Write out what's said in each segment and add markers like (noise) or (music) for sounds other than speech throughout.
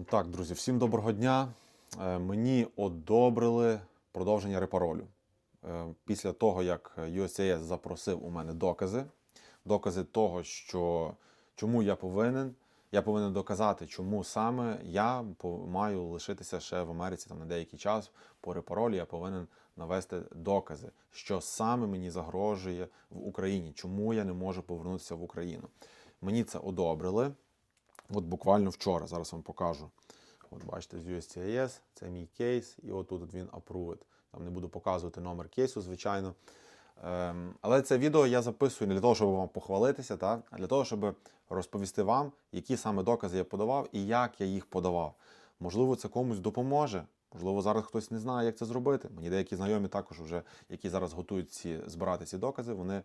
Е, Так, друзі, всім доброго дня. Е, Мені одобрили продовження репаролю. Е, Після того, як USAS запросив у мене докази, докази того, що чому я повинен, я повинен доказати, чому саме я маю лишитися ще в Америці там на деякий час по репаролі. Я повинен навести докази, що саме мені загрожує в Україні, чому я не можу повернутися в Україну. Мені це одобрили. От буквально вчора, зараз вам покажу. От бачите, з USCIS, це мій кейс, і от тут він approved. Там не буду показувати номер кейсу, звичайно. Ем, але це відео я записую не для того, щоб вам похвалитися, та? а для того, щоб розповісти вам, які саме докази я подавав і як я їх подавав. Можливо, це комусь допоможе. Можливо, зараз хтось не знає, як це зробити. Мені деякі знайомі також, вже, які зараз готують ці, збирати ці докази, вони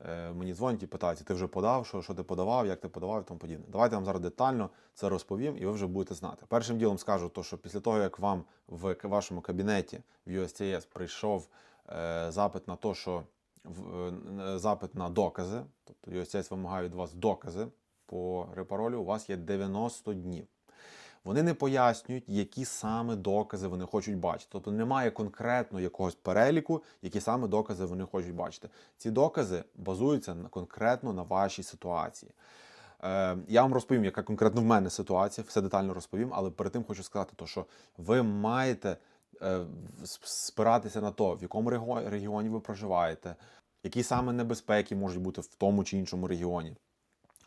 е, мені дзвонять і питаються, ти вже подав, що, що ти подавав, як ти подавав і тому подібне. Давайте я вам зараз детально це розповім, і ви вже будете знати. Першим ділом скажу, то, що після того, як вам в вашому кабінеті в USCIS прийшов е, запит на те, що в, е, запит на докази, тобто USCIS вимагає від вас докази по репаролю, у вас є 90 днів. Вони не пояснюють, які саме докази вони хочуть бачити. Тобто немає конкретно якогось переліку, які саме докази вони хочуть бачити. Ці докази базуються конкретно на вашій ситуації. Е, я вам розповім, яка конкретно в мене ситуація, все детально розповім, але перед тим хочу сказати, то, що ви маєте е, спиратися на то, в якому регіоні ви проживаєте, які саме небезпеки можуть бути в тому чи іншому регіоні.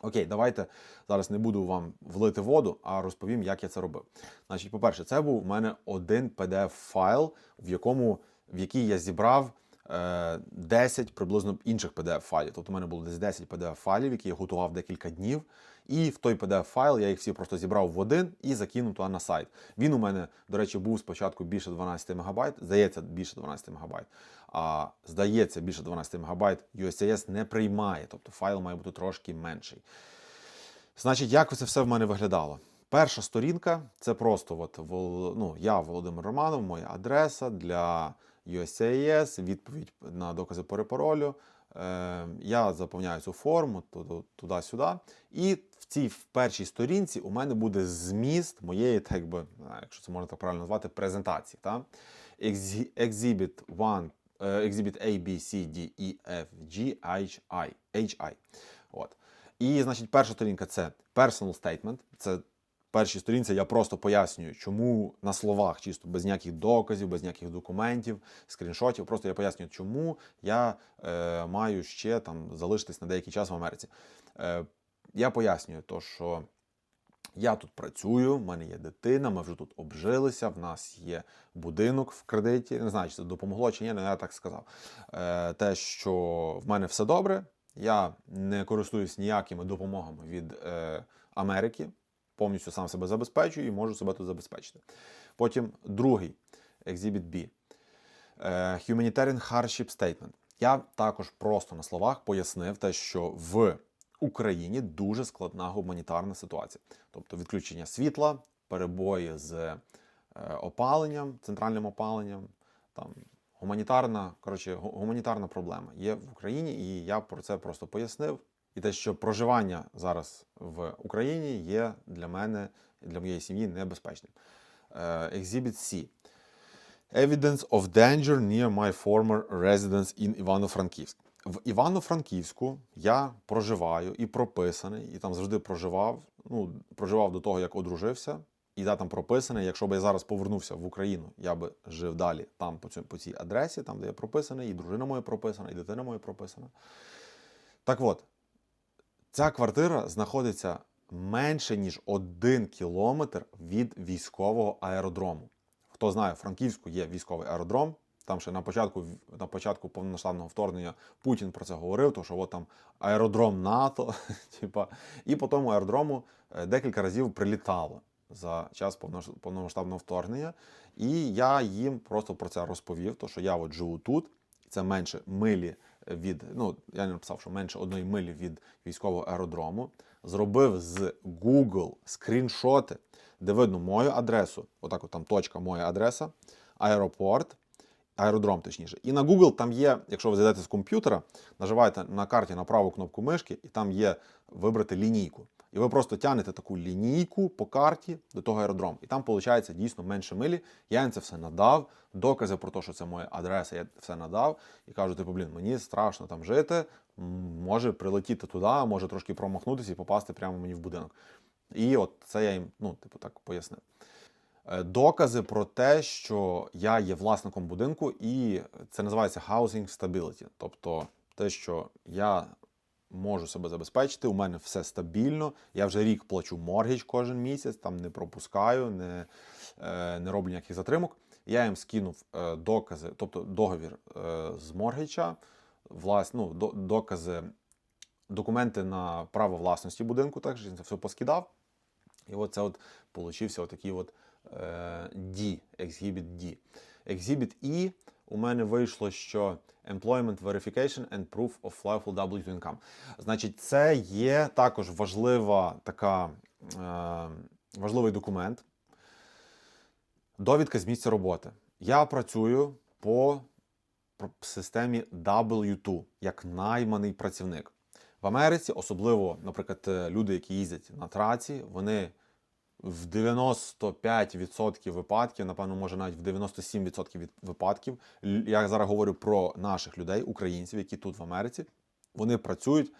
Окей, давайте зараз не буду вам влити воду, а розповім, як я це робив. Значить, по-перше, це був у мене один pdf файл в якому в який я зібрав е, 10 приблизно інших pdf файлів. Тобто, у мене було десь 10 pdf файлів, які я готував декілька днів. І в той pdf файл я їх всі просто зібрав в один і закинув туди на сайт. Він у мене, до речі, був спочатку більше 12 МБ, здається, більше 12 МБ. А здається, більше 12 МБ USCIS не приймає, тобто файл має бути трошки менший. Значить, як це все в мене виглядало? Перша сторінка це просто от, ну, я, Володимир Романов, моя адреса для USCIS, відповідь на докази по репаролю. Е, я заповняю цю форму туди-сюди. І в цій в першій сторінці у мене буде зміст моєї, так би, якщо це можна так правильно назвати, презентації. Та? Exhibit 1, е, Exhibit A, B, C, D, E, F, G, H, I. HI. От. І, значить, перша сторінка це personal statement. Це першій сторінці я просто пояснюю, чому на словах, чисто без ніяких доказів, без ніяких документів, скріншотів. Просто я пояснюю, чому я е, маю ще там залишитись на деякий час в Америці. Е, я пояснюю, то, що я тут працюю, в мене є дитина, ми вже тут обжилися, в нас є будинок в кредиті. Не знаю, чи це допомогло чи ні, але я так сказав. Е, те, що в мене все добре, я не користуюсь ніякими допомогами від е, Америки, повністю сам себе забезпечую і можу себе тут забезпечити. Потім другий Exhibit B. Е, Humanitarian Hardship Statement. Я також просто на словах пояснив те, що в Україні дуже складна гуманітарна ситуація. Тобто відключення світла, перебої з е, опаленням, центральним опаленням, там гуманітарна, коротше, гуманітарна проблема є в Україні, і я про це просто пояснив. І те, що проживання зараз в Україні є для мене, і для моєї сім'ї небезпечним. Е, Exhibit C. Evidence of danger near my former residence in Івано-Франківськ. В Івано-Франківську я проживаю і прописаний, і там завжди проживав. Ну, проживав до того, як одружився, і я там прописаний. Якщо б я зараз повернувся в Україну, я би жив далі там по, цьому, по цій адресі, там, де я прописаний, і дружина моя прописана, і дитина моя прописана. Так от, ця квартира знаходиться менше, ніж один кілометр від військового аеродрому. Хто знає, в Франківську є військовий аеродром. Там ще на початку, на початку повномасштабного вторгнення Путін про це говорив, то що от там аеродром НАТО, (laughs) типа, і по тому аеродрому е, декілька разів прилітало за час повномасштабного вторгнення. І я їм просто про це розповів, то що я от живу тут, це менше милі від, ну я не написав, що менше одної милі від військового аеродрому. Зробив з Google скріншоти, де видно мою адресу, отак, от там точка, моя адреса, аеропорт, аеродром, точніше. І на Google там є, якщо ви зайдете з комп'ютера, наживаєте на карті на праву кнопку мишки, і там є вибрати лінійку. І ви просто тягнете таку лінійку по карті до того аеродрому. І там, виходить, дійсно менше милі. Я їм це все надав, докази про те, що це моя адреса, я все надав. І кажу, типу, блін, мені страшно там жити, може прилетіти туди, може трошки промахнутися і попасти прямо мені в будинок. І от це я їм, ну, типу, так пояснив. Е, Докази про те, що я є власником будинку, і це називається housing stability. Тобто те, що я можу себе забезпечити, у мене все стабільно. Я вже рік плачу моргідж кожен місяць, там не пропускаю, не, е, не роблю ніяких затримок. Я їм скинув е, докази, тобто договір е, з моргіджа, влас, ну, докази, документи на право власності будинку, так що я все поскидав. І от це от получився отакий от D, Exhibit D. Exhibit E у мене вийшло, що Employment Verification and Proof of Lawful W2 Income. Значить, це є також важлива така, е, важливий документ. Довідка з місця роботи. Я працюю по системі W2 як найманий працівник. В Америці, особливо, наприклад, е, люди, які їздять на траці, вони в 95% випадків, напевно, може навіть в 97% від випадків, я зараз говорю про наших людей, українців, які тут в Америці, вони працюють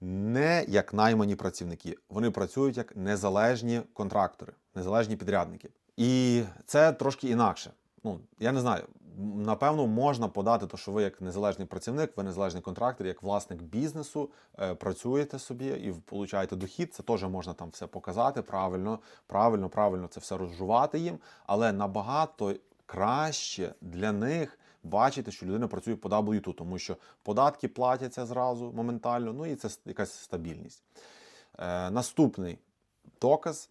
не як наймані працівники, вони працюють як незалежні контрактори, незалежні підрядники. І це трошки інакше. Ну, я не знаю. Напевно, можна подати, то, що ви як незалежний працівник, ви незалежний контрактор, як власник бізнесу, е, працюєте собі і получаєте дохід. Це теж можна там все показати правильно, правильно, правильно це все розжувати їм. Але набагато краще для них бачити, що людина працює по W2, тому що податки платяться зразу моментально, ну і це якась стабільність. Е, наступний доказ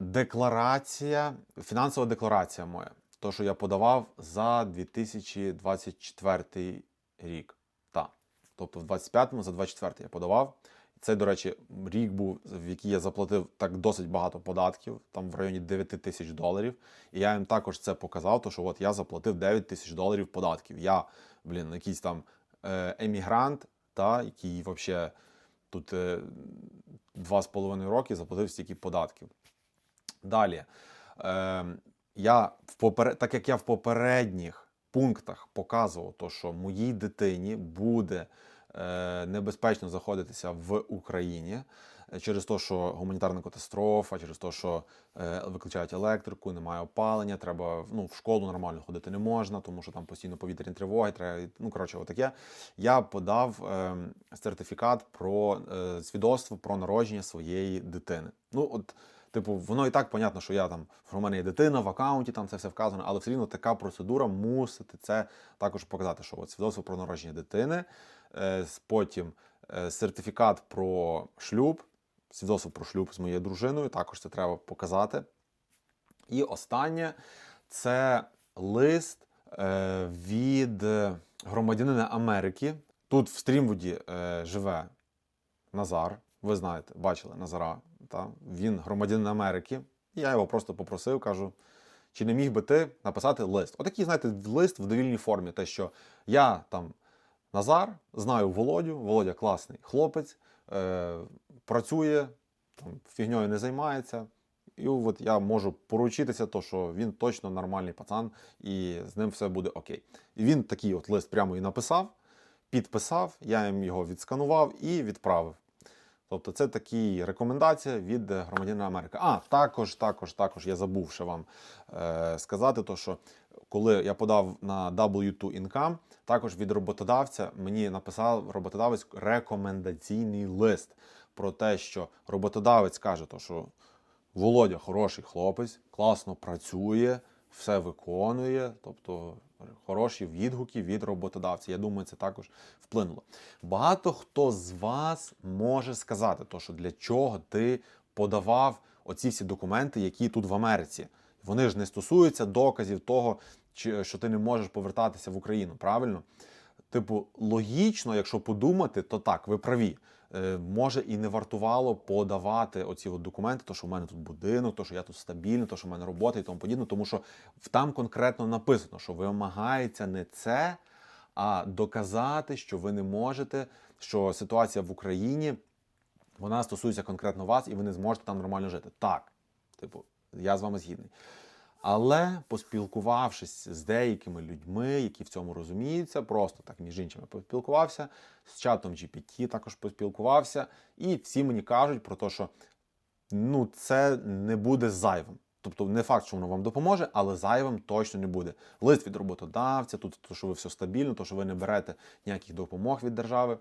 декларація, фінансова декларація моя. То, що я подавав за 2024 рік. Так. Тобто в 25-му за 24 я подавав. Це, до речі, рік був, в який я заплатив так досить багато податків, там в районі 9 тисяч доларів. І я їм також це показав, то що от я заплатив 9 тисяч доларів податків. Я, блін, якийсь там е, емігрант, та, який взагалі тут е, два з половиною роки заплатив стільки податків. Далі. Е, я в попер... Так як я в попередніх пунктах показував, то, що моїй дитині буде е, небезпечно заходитися в Україні е, через те, що гуманітарна катастрофа, через те, що е, виключають електрику, немає опалення, треба ну, в школу нормально ходити не можна, тому що там постійно повітряні тривоги, треба, ну коротше, отаке. Я подав е, сертифікат про е, свідоцтво про народження своєї дитини. Ну, от Типу, воно і так понятно, що я там в мене є дитина в аккаунті, там це все вказано, але все рівно така процедура мусити це також показати, що от свідоцтво про народження дитини, е, потім е, сертифікат про шлюб, свідоцтво про шлюб з моєю дружиною, також це треба показати. І останнє це лист е, від громадянина Америки. Тут в Стрімвуді живе Назар. Ви знаєте, бачили Назара. Та? Він громадянин Америки. І я його просто попросив, кажу, чи не міг би ти написати лист? Отакий, знаєте, лист в довільній формі. Те, що я там Назар, знаю Володю, Володя класний хлопець, е, працює, там, фігньою не займається. І от я можу поручитися, то, що він точно нормальний пацан, і з ним все буде окей. І він такий от лист прямо і написав, підписав, я їм його відсканував і відправив. Тобто це такі рекомендації від е, громадянина Америки. А, також, також, також я забув ще вам е, сказати, то, що коли я подав на W2 Income, також від роботодавця мені написав роботодавець рекомендаційний лист про те, що роботодавець каже, то, що Володя хороший хлопець, класно працює, все виконує, тобто хороші відгуки від роботодавця. Я думаю, це також вплинуло. Багато хто з вас може сказати, то, що для чого ти подавав оці всі документи, які тут в Америці. Вони ж не стосуються доказів того, що ти не можеш повертатися в Україну, правильно? Типу, логічно, якщо подумати, то так, ви праві. Е, може і не вартувало подавати оці от документи, то що в мене тут будинок, то що я тут стабільний, то що в мене робота і тому подібне, тому що там конкретно написано, що вимагається не це, а доказати, що ви не можете, що ситуація в Україні вона стосується конкретно вас, і ви не зможете там нормально жити. Так, типу, я з вами згідний. Але поспілкувавшись з деякими людьми, які в цьому розуміються, просто так між іншими поспілкувався, з чатом GPT також поспілкувався, і всі мені кажуть про те, що ну, це не буде зайвим. Тобто не факт, що воно вам допоможе, але зайвим точно не буде. Лист від роботодавця, тут то, що ви все стабільно, то що ви не берете ніяких допомог від держави.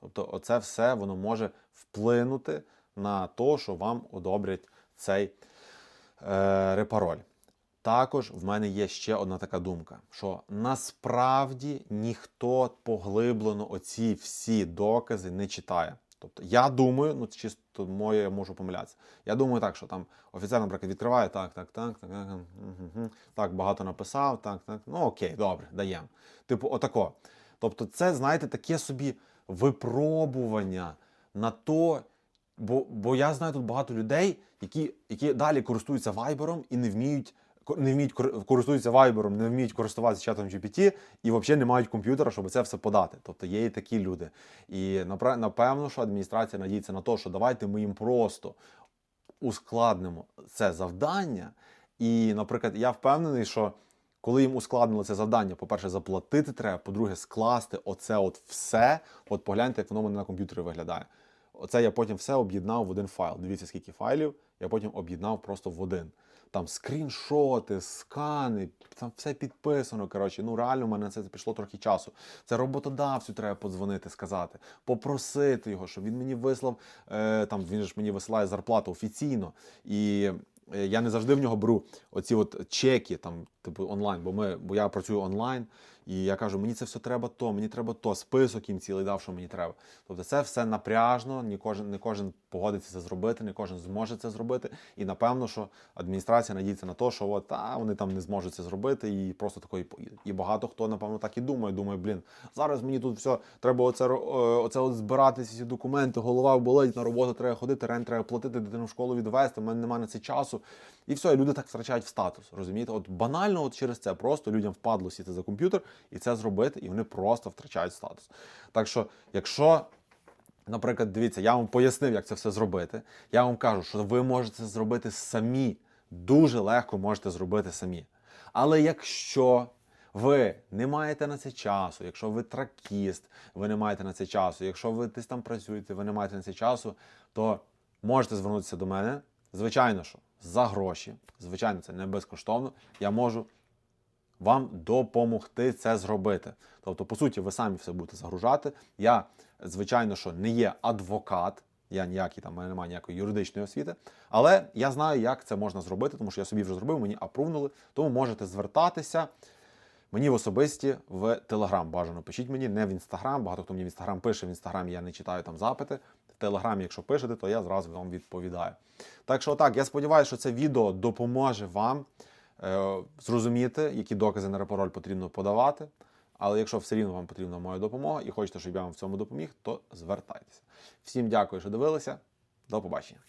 Тобто, оце все воно може вплинути на те, що вам одобрять цей е, репароль. Також в мене є ще одна така думка: що насправді ніхто поглиблено оці всі докази не читає. Тобто, я думаю, ну чисто моє я можу помилятися. Я думаю, так, що там офіцер, наприклад, відкриває так, так, так, так, так, угу, так багато написав, так, так. Ну окей, добре, даємо. Типу, отако. Тобто, це, знаєте, таке собі випробування на то. Бо, бо я знаю тут багато людей, які, які далі користуються вайбером і не вміють не вміють кор- користуються вайбером, не вміють користуватися чатом GPT і взагалі не мають комп'ютера, щоб це все подати. Тобто є і такі люди. І напевно, що адміністрація надіється на те, що давайте ми їм просто ускладнимо це завдання. І, наприклад, я впевнений, що коли їм ускладнили це завдання, по-перше, заплатити треба, по-друге, скласти оце от все. От погляньте, як воно в мене на комп'ютері виглядає. Оце я потім все об'єднав в один файл. Дивіться, скільки файлів, я потім об'єднав просто в один. Там скріншоти, скани, там все підписано. Коротше, ну реально в мене це пішло трохи часу. Це роботодавцю треба подзвонити, сказати, попросити його, щоб він мені вислав. Е, там він ж мені висилає зарплату офіційно. І я не завжди в нього беру оці от чеки, там, типу онлайн, бо ми, бо я працюю онлайн, і я кажу, мені це все треба то, мені треба то, список їм цілий дав, що мені треба. Тобто це все напряжно, не кожен, не кожен погодиться це зробити, не кожен зможе це зробити. І напевно, що адміністрація надіється на те, що от, та, вони там не зможуть це зробити, і просто такої. І багато хто, напевно, так і думає. Думає, блін, зараз мені тут все треба оце, е, оце от збирати всі документи, голова болить, на роботу треба ходити, рент треба платити, дитину в школу відвести, в мене немає на це часу. І все, і люди так втрачають в статус. Розумієте? От банально от через це просто людям впадло сіти за комп'ютер і це зробити, і вони просто втрачають статус. Так що, якщо Наприклад, дивіться, я вам пояснив, як це все зробити. Я вам кажу, що ви можете це зробити самі. Дуже легко можете зробити самі. Але якщо ви не маєте на це часу, якщо ви тракіст, ви не маєте на це часу, якщо ви десь там працюєте, ви не маєте на це часу, то можете звернутися до мене. Звичайно, що за гроші, звичайно, це не безкоштовно. Я можу вам допомогти це зробити. Тобто, по суті, ви самі все будете загружати. Я, звичайно, що не є адвокат, я ніякий там, в мене немає ніякої юридичної освіти, але я знаю, як це можна зробити, тому що я собі вже зробив, мені апрувнули. Тому можете звертатися. Мені в особисті в Телеграм бажано пишіть мені, не в інстаграм. Багато хто мені в інстаграм пише, в інстаграмі я не читаю там запити. В Телеграмі, якщо пишете, то я зразу вам відповідаю. Так що так, я сподіваюся, що це відео допоможе вам е, зрозуміти, які докази на репароль потрібно подавати. Але якщо все рівно вам потрібна моя допомога і хочете, щоб я вам в цьому допоміг, то звертайтеся. Всім дякую, що дивилися. До побачення.